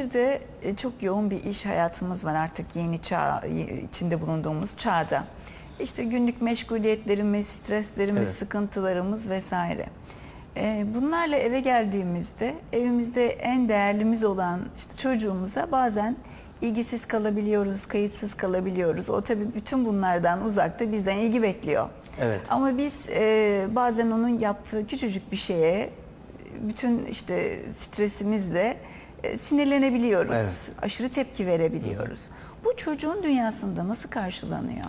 Bir de e, çok yoğun bir iş hayatımız var artık yeni çağ içinde bulunduğumuz çağda. İşte günlük meşguliyetlerimiz, streslerimiz, Evet. sıkıntılarımız vesaire. E, Bunlarla eve geldiğimizde evimizde en değerlimiz olan işte çocuğumuza bazen ilgisiz kalabiliyoruz, kayıtsız kalabiliyoruz. O tabii bütün bunlardan uzakta bizden ilgi bekliyor. Evet. Ama biz e, bazen onun yaptığı küçücük bir şeye bütün işte stresimizle e, sinirlenebiliyoruz. Evet. Aşırı tepki verebiliyoruz. Bu çocuğun dünyasında nasıl karşılanıyor?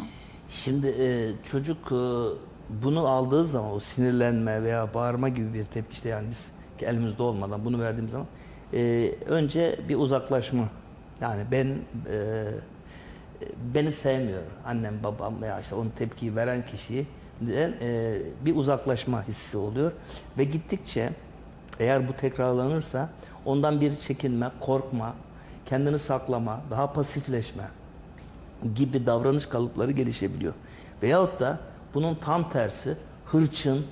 Şimdi e, çocuk e, bunu aldığı zaman o sinirlenme veya bağırma gibi bir tepki işte yani biz elimizde olmadan bunu verdiğimiz zaman e, önce bir uzaklaşma. Yani ben e, beni sevmiyor annem babam veya işte onun tepkiyi veren kişiyi e, bir uzaklaşma hissi oluyor ve gittikçe eğer bu tekrarlanırsa ondan bir çekinme, korkma, kendini saklama, daha pasifleşme gibi davranış kalıpları gelişebiliyor. Veyahut da bunun tam tersi hırçın,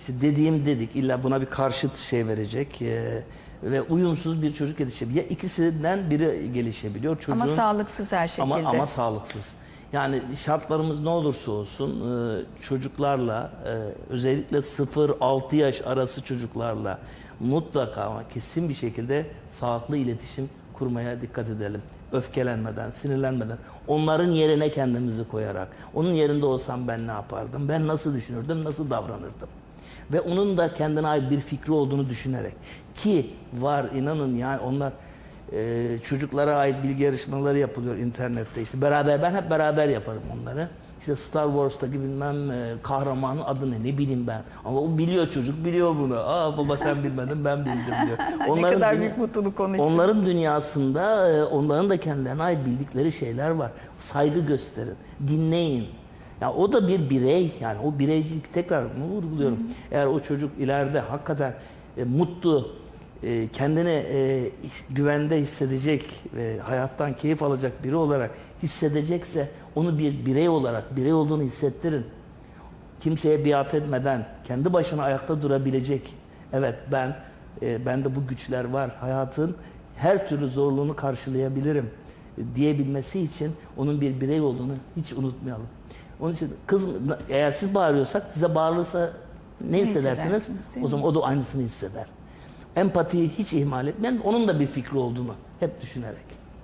işte dediğim dedik illa buna bir karşıt şey verecek e, ve uyumsuz bir çocuk yetişebiliyor. Ya ikisinden biri gelişebiliyor. Çocuğun, Ama sağlıksız her şekilde. ama, ama sağlıksız. Yani şartlarımız ne olursa olsun e, çocuklarla e, özellikle 0-6 yaş arası çocuklarla mutlaka ama kesin bir şekilde sağlıklı iletişim kurmaya dikkat edelim. Öfkelenmeden, sinirlenmeden, onların yerine kendimizi koyarak, onun yerinde olsam ben ne yapardım, ben nasıl düşünürdüm, nasıl davranırdım. Ve onun da kendine ait bir fikri olduğunu düşünerek. Ki var inanın yani onlar e, çocuklara ait bilgi yarışmaları yapılıyor internette. İşte beraber ben hep beraber yaparım onları. İşte Star Wars'taki bilmem e, kahramanın adı ne ne bileyim ben. Ama o biliyor çocuk biliyor bunu. Aa baba sen bilmedin ben bildim diyor. ne kadar büyük mutluluk onun için. Onların dünyasında e, onların da kendilerine ait bildikleri şeyler var. Saygı gösterin, dinleyin. Ya o da bir birey yani o bireycilik tekrar bunu vurguluyorum. Eğer o çocuk ileride hakikaten e, mutlu, e, kendini e, güvende hissedecek ve hayattan keyif alacak biri olarak hissedecekse onu bir birey olarak birey olduğunu hissettirin. Kimseye biat etmeden kendi başına ayakta durabilecek. Evet ben e, bende bu güçler var. Hayatın her türlü zorluğunu karşılayabilirim e, diyebilmesi için onun bir birey olduğunu hiç unutmayalım. Onun için kız eğer siz bağırıyorsak size bağırırsa ne hissedersiniz? hissedersiniz, O zaman o da aynısını hisseder. Empatiyi hiç ihmal etmeyin. Onun da bir fikri olduğunu hep düşünerek.